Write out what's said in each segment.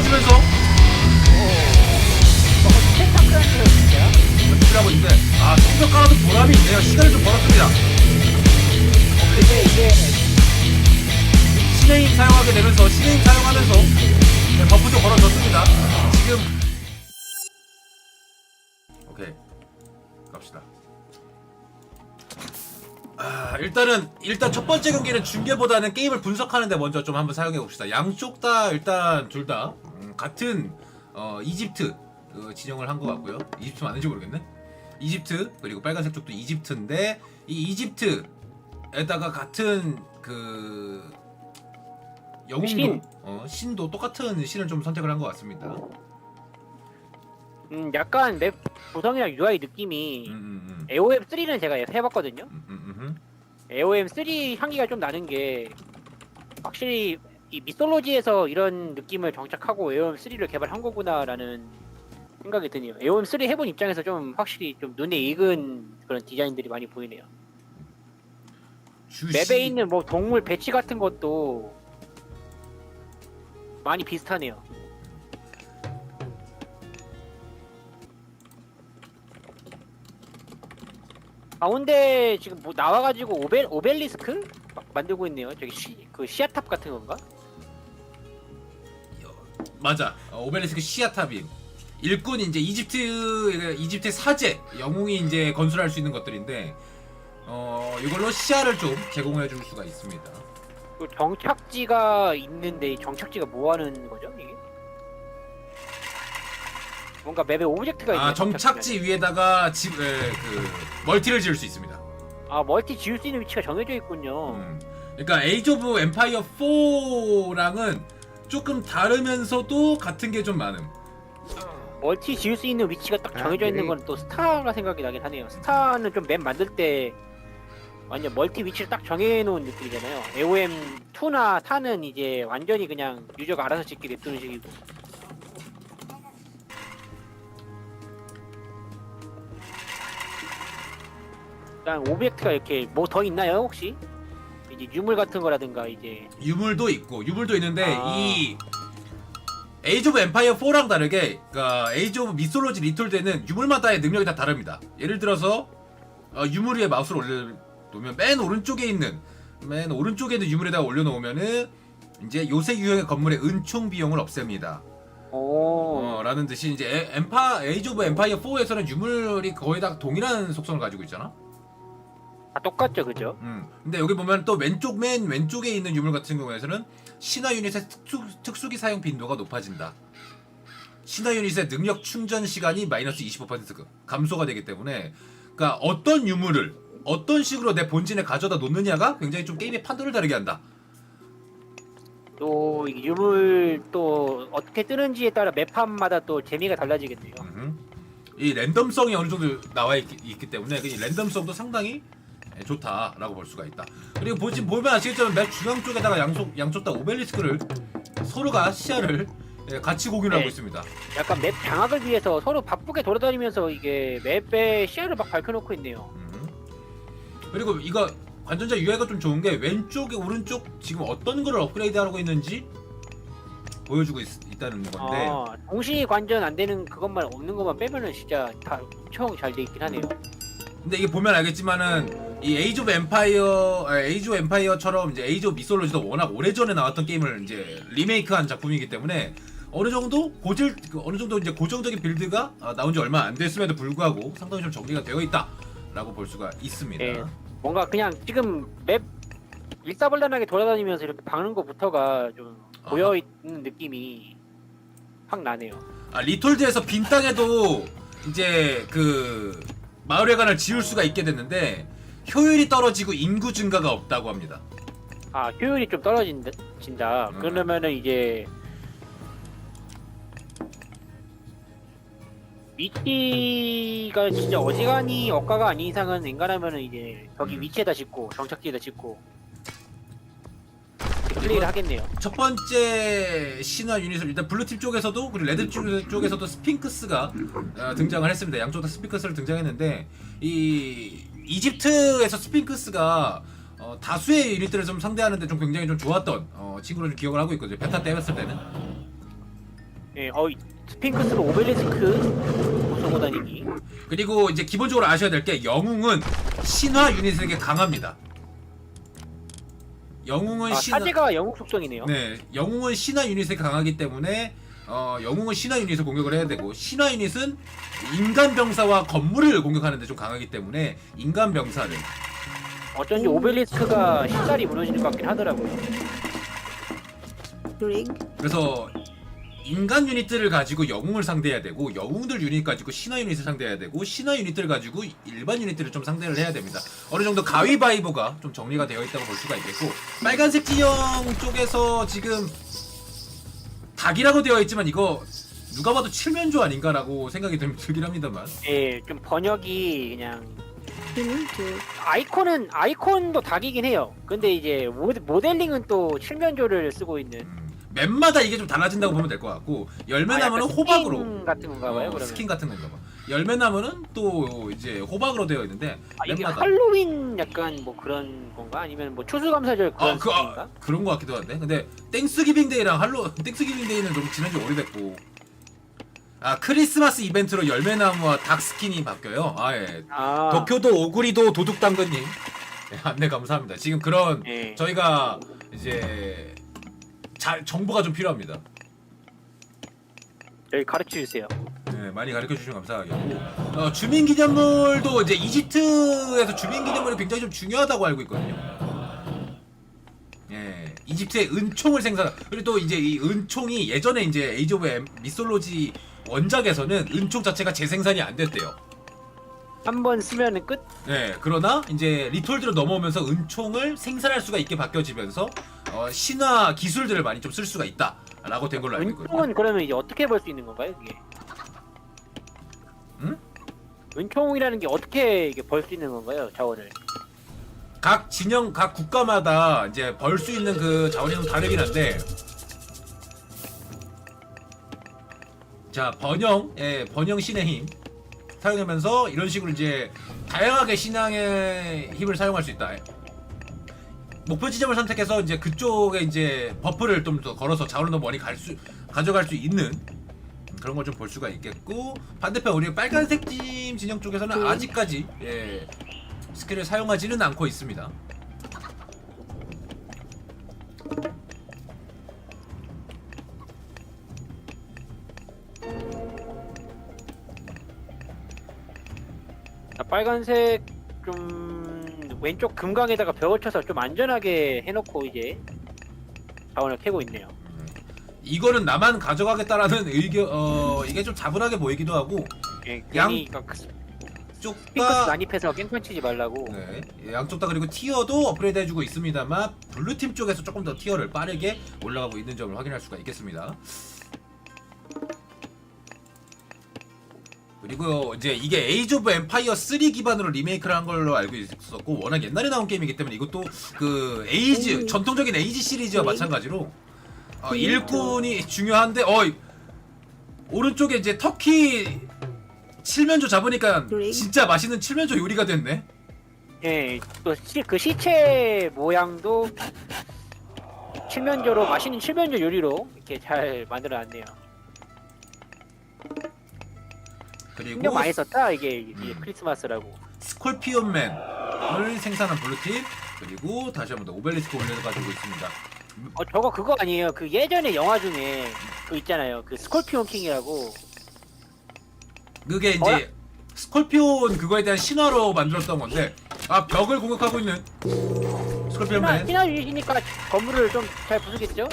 터지면서 아 성적 깔아도 보람이 있네요. 시간을 좀 벌었습니다. 어, 근데 이게 힘 사용하게 되면서 힘 사용하면서 네, 버프도 걸어줬습니다. 지금 오케이 갑시다. 아 일단은 일단 첫 번째 경기는 중계보다는 게임을 분석하는데 먼저 좀 한번 사용해 봅시다. 양쪽 다 일단 둘 다 같은 어, 이집트 그 진영을 한 것 같고요. 이집트 맞는지 모르겠네. 이집트 그리고 빨간색 쪽도 이집트인데 이 이집트에다가 같은 그 영웅도 신. 어, 신도 똑같은 신을 좀 선택을 한 것 같습니다. 음 약간 맵 구성이랑 UI 느낌이 음, 음, 음. AOM 3는 제가 해봤거든요 음, 음, 음, 음. AOM 3 향기가 좀 나는 게 확실히 이 미솔로지에서 이런 느낌을 정착하고 AOM 3를 개발한 거구나라는 생각이 드네요. AOM 3 해본 입장에서 좀 확실히 좀 눈에 익은 그런 디자인들이 많이 보이네요. 주시... 맵에 있는 뭐 동물 배치 같은 것도 많이 비슷하네요. 가운데 지금 뭐 나와가지고 오벨 오벨리스크 막 만들고 있네요. 저기 시, 그 시아탑 같은 건가? 맞아. 어, 오벨리스크 시아탑임. 일꾼 이제 이집트 이집트 사제 영웅이 이제 건설할 수 있는 것들인데 어 이걸로 시야를 좀 제공해 줄 수가 있습니다. 그 정착지가 있는데 이 정착지가 뭐 하는 거죠 이게? 뭔가 맵에 오브젝트가 있네. 아 정착지 위에다가 집, 에, 그 멀티를 지을 수 있습니다. 아 멀티 지을 수 있는 위치가 정해져 있군요. 음. 그러니까 에이즈 오브 엠파이어 4랑은 조금 다르면서도 같은 게 좀 많음. 멀티 지을 수 있는 위치가 딱 정해져 있는 건 또 스타가 생각이 나긴 하네요. 스타는 좀 맵 만들 때 완전 멀티 위치를 딱 정해놓은 느낌이잖아요. AOM 2나 4는 이제 완전히 그냥 유저가 알아서 짓게 냅두는 식이고. 일단 오브젝트가 이렇게 뭐 더 있나요 혹시? 이제 유물 같은 거라든가 이제 유물도 있고 유물도 있는데 아. 이 에이즈 오브 엠파이어 4랑 다르게 그러니까 에이즈 오브 미솔로지 리톨드는 유물마다의 능력이 다 다릅니다. 예를 들어서 어, 유물 위에 마우스를 올려놓으면 맨 오른쪽에 있는 맨 오른쪽에 있는 유물에다가 올려놓으면은 이제 요새 유형의 건물의 은총 비용을 없앱니다. 오 어, 라는 듯이 이제 에, 엠파 에이즈 오브 엠파이어 4에서는 유물이 거의 다 동일한 속성을 가지고 있잖아. 다 똑같죠 그죠? 음. 근데 여기 보면 또 왼쪽 맨 왼쪽에 있는 유물 같은 경우에서는 신화 유닛의 특수, 특수 기 사용 빈도가 높아진다. 신화 유닛의 능력 충전 시간이 마이너스 25% 감소가 되기 때문에 그러니까 어떤 유물을 어떤 식으로 내 본진에 가져다 놓느냐가 굉장히 좀 게임의 판도를 다르게 한다. 또 유물 또 어떻게 뜨는지에 따라 맵판마다 또 재미가 달라지겠네요. 음흠. 이 랜덤성이 어느 정도 나와 있기, 있기 때문에 이 랜덤성도 상당히 예, 좋다라고 볼 수가 있다. 그리고 보지 보면 아시겠지만 맵 중앙 쪽에다가 양쪽 양쪽 다 오벨리스크를 서로가 시야를 예, 같이 공유를 하고 네. 있습니다. 약간 맵 장악을 위해서 서로 바쁘게 돌아다니면서 이게 맵의 시야를 막 밝혀놓고 있네요. 음. 그리고 이거 관전자 UI가 좀 좋은 게 왼쪽에 오른쪽 지금 어떤 거를 업그레이드하고 있는지 보여주고 있, 다는 건데 아, 동시 관전 안 되는 그것만 없는 것만 빼면은 진짜 다 엄청 잘 돼 있긴 하네요. 근데 이게 보면 알겠지만은 이 에이즈 오브 엠파이어 아, 에이즈 오브 엠파이어처럼 이제 에이즈 오브 미솔로지도 워낙 오래전에 나왔던 게임을 이제 리메이크한 작품이기 때문에 어느 정도 고질 그 어느 정도 이제 고정적인 빌드가 아, 나온 지 얼마 안 됐음에도 불구하고 상당히 좀 정리가 되어 있다라고 볼 수가 있습니다. 예. 뭔가 그냥 지금 맵 일사불란하게 돌아다니면서 이렇게 박는 것부터가 좀 보여 있는 느낌이 확 나네요. 아 리톨드에서 빈 땅에도 이제 그 마을회관을 지을 수가 있게 됐는데 효율이 떨어지고 인구 증가가 없다고 합니다. 아 효율이 좀 떨어진다. 진다. 음. 그러면은 이제 위치가 진짜 어지간히 억가가 아닌 이상은 인간하면은 이제 저기 음. 위치에다 짓고 정착지에다 짓고 플레이를 하겠네요. 첫 번째 신화 유닛을 일단 블루팀 쪽에서도 그리고 레드 쪽- 쪽에서도 스핑크스가 어, 등장을 했습니다. 양쪽 다 스핑크스를 등장했는데 이 이집트에서 스핑크스가 어, 다수의 유닛들을 좀 상대하는데 좀 굉장히 좀 좋았던 어, 친구를 좀 기억을 하고 있거든요. 베타 때 했을 때는. 예, 어, 이 스핑크스로 오벨리스크 쏘고 다니기. 그리고 이제 기본적으로 아셔야 될 게 영웅은 신화 유닛에게 강합니다. 영웅은 아, 신화 사제가 영웅 속성이네요. 네, 영웅은 신화 유닛에 강하기 때문에 어, 영웅은 신화 유닛을 공격을 해야 되고 신화 유닛은 인간 병사와 건물을 공격하는데 좀 강하기 때문에 인간 병사를 어쩐지 오벨리스크가 신살이 무너지는 것 같긴 하더라고요. 그래서 인간 유닛들을 가지고 영웅을 상대해야 되고 영웅들 유닛 가지고 신화 유닛을 상대해야 되고 신화 유닛들을 가지고 일반 유닛들을 좀 상대를 해야 됩니다. 어느 정도 가위바위보가 좀 정리가 되어 있다고 볼 수가 있겠고 빨간색 진영 쪽에서 지금 닭이라고 되어 있지만 이거 누가 봐도 칠면조 아닌가라고 생각이 좀 들긴 합니다만 예, 좀 번역이 그냥 아이콘은 아이콘도 닭이긴 해요. 근데 이제 모델, 모델링은 또 칠면조를 쓰고 있는 음, 맵마다 이게 좀 달라진다고 보면 될 것 같고 열매나무는 아, 약간 호박으로 스킨 같은 건가 봐요. 어, 그러면 스킨 같은 건가 봐. 열매 나무는 또 이제 호박으로 되어 있는데 아, 이게 맵마다 할로윈 약간 뭐 그런 건가? 아니면 뭐 추수감사절 그런 아, 그, 건가? 아, 그런 것 같기도 한데 근데 땡스기빙 데이랑 할로 땡스기빙 데이는 좀 지난 지 오래됐고 아 크리스마스 이벤트로 열매나무와 닭 스킨이 바뀌어요 아예 아, 도쿄도 오구리도 도둑 당근님 네, 안내 감사합니다 지금 그런 예. 저희가 이제 잘 정보가 좀 필요합니다 여기 가르쳐 주세요. 네, 많이 가르쳐 주시면 감사하겠고 어, 주민 기념물도 이제 이집트에서 주민 기념물이 굉장히 좀 중요하다고 알고 있거든요. 예, 이집트의 은총을 생산 그리고 또 이제 이 은총이 예전에 이제 에이즈 오브 엠- 미솔로지 원작에서는 은총 자체가 재생산이 안 됐대요. 한 번 쓰면은 끝? 네, 그러나 이제 리톨드로 넘어오면서 은총을 생산할 수가 있게 바뀌어지면서 어, 신화 기술들을 많이 좀 쓸 수가 있다라고 된 걸로 알고 있거든요. 은총은 그러면 이제 어떻게 벌수 있는 건가요, 이게? 응? 은총이라는 게 어떻게 이게 벌 수 있는 건가요, 자원을? 각 진영 각 국가마다 이제 벌 수 있는 그 자원이 좀 다르긴 한데 자 번영 예 번영 신의 힘 사용하면서 이런 식으로 이제 다양하게 신앙의 힘을 사용할 수 있다 목표 지점을 선택해서 이제 그쪽에 이제 버프를 좀 더 걸어서 자원을 더 많이 갈 수 가져갈 수 있는 그런 걸 좀 볼 수가 있겠고 반대편 우리 빨간색 팀 진영 쪽에서는 음. 아직까지 예 스킬을 사용하지는 않고 있습니다. 자, 빨간색 좀 왼쪽 금강에다가 벽을 쳐서 좀 안전하게 해놓고 이제 자원을 캐고 있네요. 이거는 나만 가져가겠다라는 의견 어 이게 좀 자분하게 보이기도 하고 예, 양- 괜히 그러니까 그 쪽다 난입해서 깽판 치지 말라고. 네, 양쪽 다 그리고 티어도 업그레이드 해주고 있습니다만 블루 팀 쪽에서 조금 더 티어를 빠르게 올라가고 있는 점을 확인할 수가 있겠습니다. 그리고 이제 이게 에이즈 오브 엠파이어 3 기반으로 리메이크를 한 걸로 알고 있었고 워낙 옛날에 나온 게임이기 때문에 이것도 그 에이즈 음. 전통적인 에이즈 시리즈와 음. 마찬가지로 어, 음. 일꾼이 중요한데 어 오른쪽에 이제 터키 칠면조 잡으니까. 진짜 맛있는 칠면조 요리가 됐네. 예, 또그 시체 모양도 칠면조로 맛있는 칠면조 요리로 이렇게 잘 만들어놨네요. 그리고 신경 많이 썼다 이게, 이게 음. 크리스마스라고. 스콜피온맨을 생산한 블루팀 그리고 다시 한번 더 오벨리스크 올려서 가지고 있습니다. 어 저거 그거 아니에요? 그 예전에 영화 중에 그 있잖아요. 그 스콜피온 킹이라고. 그게 이제 어라? 스콜피온 그거에 대한 신화로 만들었던 건데 아 벽을 공격하고 있는 신화 스콜피온맨 신화 유닛이니까 건물을 좀 잘 부수겠죠?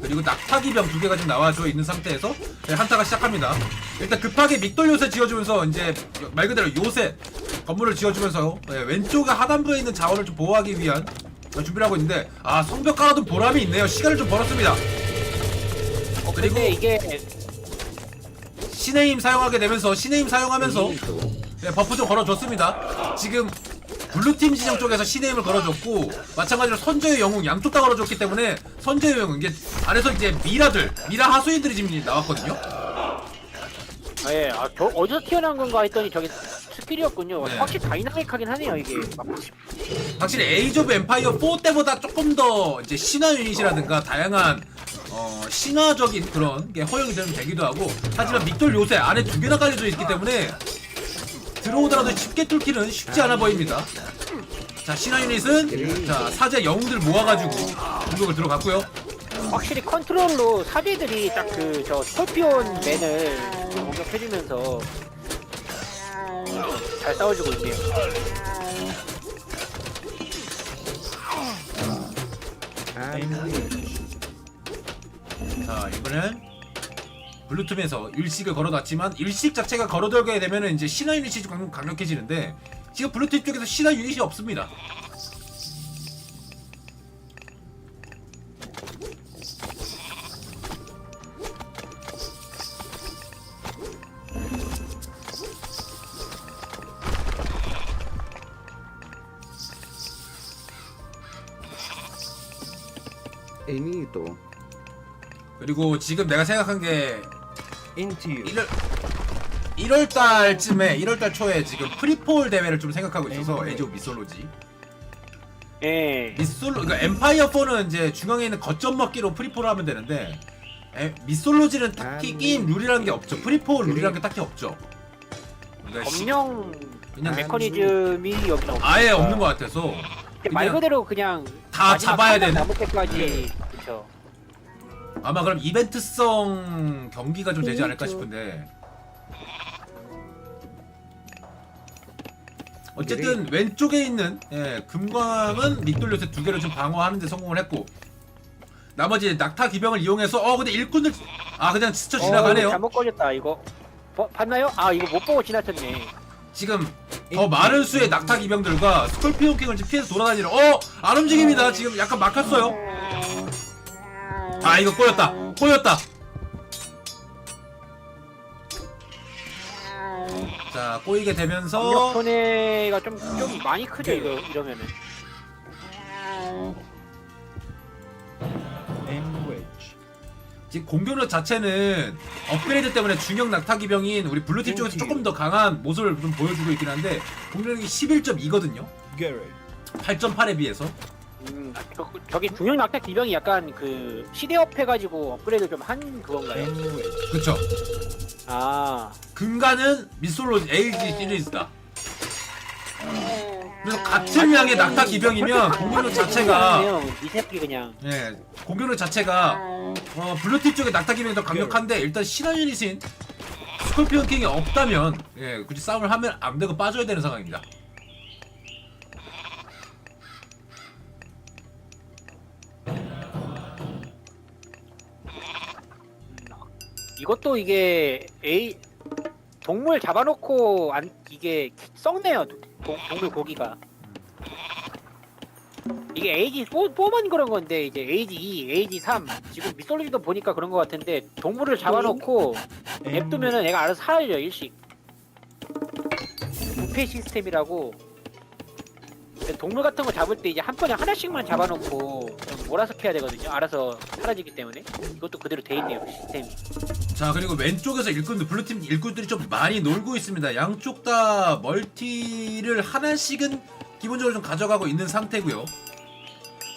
그리고 낙타기병 두 개가 지금 나와져 있는 상태에서 네, 한타가 시작합니다. 일단 급하게 밑돌 요새 지어주면서 이제 말 그대로 요새 건물을 지어주면서 네, 왼쪽에 하단부에 있는 자원을 좀 보호하기 위한 준비를 하고 있는데 아 성벽 깔아둔 보람이 있네요. 시간을 좀 벌었습니다. 어, 그리고- 이게 신의 힘 사용하게 되면서 신의 힘 사용하면서 네, 버프 좀 걸어줬습니다. 지금 블루팀 진영 쪽에서 힘을 걸어줬고 마찬가지로 선저의 영웅 양쪽 다 걸어줬기 때문에 선저의 영웅 이게 안에서 이제 미라들 미라 하수인들이 지금 나왔거든요. 예, 아, 저 어디서 튀어나온 건가 했더니 저게 스킬이었군요. 네. 확실히 다이나믹하긴 하네요 이게. 막 확실히 에이즈 오브 엠파이어 4 때보다 조금 더 이제 신화 유닛이라든가 다양한 어, 신화적인 그런 게 허용이 되면 되기도 하고 하지만 믹돌 요새 안에 두 개나 깔려져 있기 때문에 들어오더라도 쉽게 뚫기는 쉽지 않아 보입니다. 자 신화 유닛은 자 사제 영웅들 모아가지고 공격을 들어갔고요. 확실히 컨트롤로 사제들이 딱 그 저 스콜피온 맨을 공격해주면서 잘 싸워주고 있네요. 자 이번엔 블루툼에서 일식을 걸어놨지만 일식 자체가 걸어들게 되면은 이제 신화 유닛이 좀 강- 강력해지는데 지금 블루투 쪽에서 신화 유닛이 없습니다. 그리고 지금 내가 생각한 게 Into you. 1월 1월 달쯤에 1월 달 초에 지금 프리폴 대회를 좀 생각하고 있어서 에지 오브 미솔로지. 예. 미솔로 그러니까 엠파이어 4는 이제 중앙에 있는 거점 먹기로 프리폴을 하면 되는데 에, 미솔로지는 딱히 아, 게임 룰이라는 게 없죠. 프리폴 룰이라는 게 딱히 없죠. 그러니까 시- 검령 그냥 메커니즘이 여기는 없 아예 없는 것 같아서 말 그냥 그대로 그냥 다 마지막 잡아야 되는. 남을 때까지 그렇죠. 아마 그럼 이벤트성 경기가 좀 되지 않을까 싶은데. 어쨌든 왼쪽에 있는 예, 금광은 닉돌리오스 두 개를 좀 방어하는 데 성공을 했고 나머지 낙타 기병을 이용해서 어 근데 일꾼들 아 그냥 스쳐 어, 지나가네요. 잘못 걸렸다 이거. 어, 봤나요? 아 이거 못 보고 지나쳤네. 지금 더 많은 수의 낙타 기병들과 스콜피온 킹을 지금 피해서 돌아다니는 어안 움직입니다. 지금 약간 막혔어요 아 이거 꼬였다. 꼬였다. 자 꼬이게 되면서 손해가 좀, 좀 많이 크죠 이거 이러면은. 지금 공격력 자체는 업그레이드 때문에 중형 낙타 기병인 우리 블루팀 쪽에서 조금 더 강한 모습을 좀 보여주고 있긴 한데 공격력이 11.2거든요. Garrett. 8.8에 비해서 음, 저, 저기 중형 낙타 기병이 약간 그 시대업 해가지고 업그레이드 좀 한 그건가요? Language. 그쵸 아, 근가는 미솔로지 LG 시리즈다. 그래서 같은 양의 낙타 기병이면 공격력 자체가 이 새끼 그냥 예 공격력 자체가 어, 블루팀 쪽의 낙타 기병이 더 강력한데 일단 신화 유닛인 스콜피온 킹이 없다면 예 굳이 싸움을 하면 안 되고 빠져야 되는 상황입니다. 이것도 이게 A 동물 잡아놓고 안 이게 썩네요 동, 동물 고기가. 이게 AG 4, 4만 그런 건데 이제 AG 2, AG 3 지금 미솔리도 보니까 그런 것 같은데 동물을 잡아놓고 냅두면은 얘가 알아서 사라져 일식. 부패 시스템이라고. 동물 같은 거 잡을 때 이제 한 번에 하나씩만 잡아놓고. 좀 몰아서 해야 되거든요 알아서 사라지기 때문에 이것도 그대로 돼 있네요 시스템이 자 그리고 왼쪽에서 일꾼들 블루팀 일꾼들이 좀 많이 놀고 있습니다. 양쪽 다 멀티를 하나씩은 기본적으로 좀 가져가고 있는 상태고요.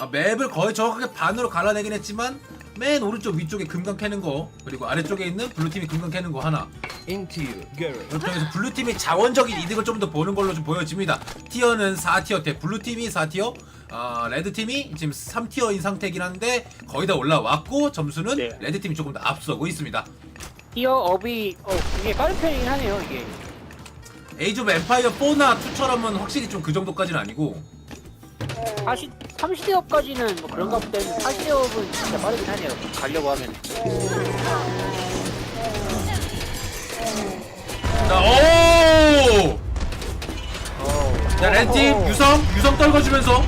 아, 맵을 거의 정확하게 반으로 갈라내긴 했지만 맨 오른쪽 위쪽에 금강 캐는 거 그리고 아래쪽에 있는 블루팀이 금강 캐는 거 하나 Into you. Garrett. 이렇게 해서 블루팀이 자원적인 이득을 좀 더 보는 걸로 좀 보여집니다. 티어는 4티어 대 블루팀이 4티어 아, 레드팀이 지금 3티어인 상태긴 한데 거의 다 올라왔고 점수는 네. 레드팀이 조금 더 앞서고 있습니다. 티어업이 어 이게 빠른 편이긴 하네요 이게 에이즈 오브 엠파이어 4나 2처럼은 확실히 좀 그 정도까지는 아니고 40, 30대업까지는 뭐 그런가 보다 했는데 40대업은 진짜 빠르긴 하네요. 가려고 하면. 자, 오! 어, 자, 렌팀 어, 유성, 유성 떨궈주면서. 어,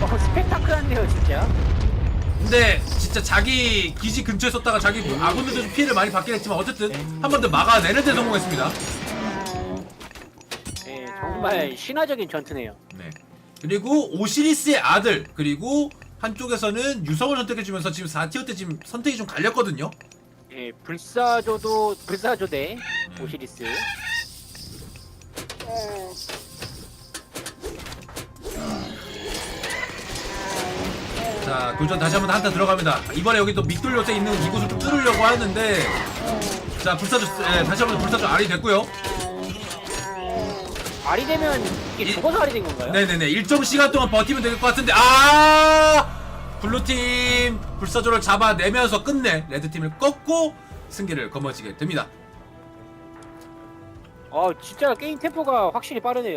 어, 스펙타클한데요 진짜? 근데 진짜 자기 기지 근처에 썼다가 자기 아군들도 좀 피해를 많이 받긴 했지만 어쨌든 한 번 더 막아내는 데 성공했습니다. 예, 정말 신화적인 전투네요 네. 그리고 오시리스의 아들 그리고 한쪽에서는 유성을 선택해주면서 지금 4티어 때 지금 선택이 좀 갈렸거든요. 예, 불사조도 불사조 대 오시리스 자자 도전 다시 한번 한타 들어갑니다. 이번에 여기 또 밑돌 요새 있는 이곳을 좀 뚫으려고 하는데 자 불사조 예, 다시 한번 불사조 알이 됐고요. 알이 되면 이게 이- 죽어서 알이 된 건가요? 네네네 일정 시간 동안 버티면 될 것 같은데 아 블루팀 불사조를 잡아내면서 끝내 레드팀을 꺾고 승기를 거머쥐게 됩니다. 아 진짜 게임 템포가 확실히 빠르네요.